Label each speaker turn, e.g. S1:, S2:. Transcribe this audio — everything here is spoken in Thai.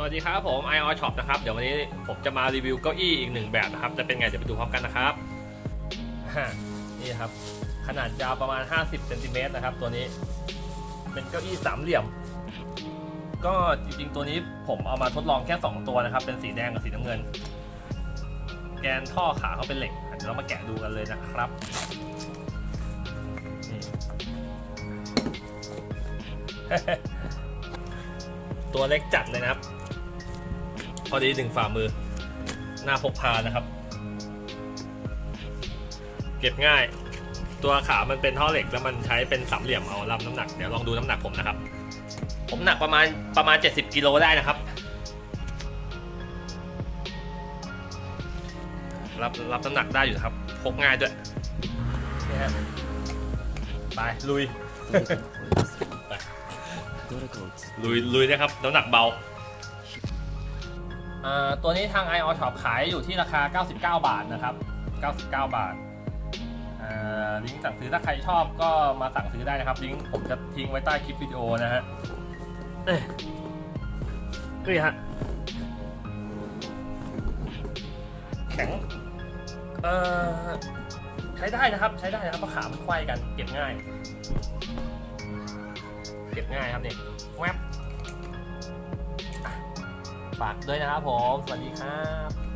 S1: สวัสดีครับผม i o Shop นะครับ เดี๋ยววันนี้ผมจะมารีวิวเก้าอี้อีกหนึ่งแบบนะครับ จะเป็นไง เดี๋ยวไปดูพร้อมกันนะครับ นี่ครับ ขนาดยาวประมาณ 50เซนติเมตรนะครับ ตัวนี้ เป็นเก้าอี้สามเหลี่ยม ก็จริงๆ ตัวนี้ผมเอามาทดลองแค่ 2 ตัวนะครับ เป็นสีแดงกับสีน้ำเงิน แกนท่อขาเขาเป็นเหล็กเดี๋ยวเรามาแกะดูกันเลยนะครับตัวเล็กจัดเลยนะครับ พอดีหนึ่งฝ่ามือ หน้าพกพานะครับ เก็บง่าย ตัวขามันเป็นท่อเหล็กแล้วมันใช้เป็นสามเหลี่ยมเอารับน้ำหนัก เดี๋ยวลองดูน้ำหนักผมนะครับ ผมหนักประมาณประมาณ 70กิโลได้นะครับ รับรับน้ำหนักได้อยู่ครับ พกง่ายด้วยนี่ฮะไปลุยลุยลุยนะครับ น้ำหนักเบาอ่า ตัวนี้ทาง i o Shop ขายอยู่ที่ราคา 99 บาทนะครับ 99 บาทลิงก์สั่งซื้อถ้าใครชอบก็มาสั่งซื้อได้นะครับ ลิงก์ผมจะทิ้งไว้ใต้คลิปวิดีโอนะฮะเอ้ยนี่ฮะแข็งเอ่อใช้ได้นะครับ ใช้ได้นะครับเพราะขามันไขว้กัน เก็บง่าย เก็บง่ายครับนี่แวบ ฝากด้วยนะครับผม สวัสดีครับ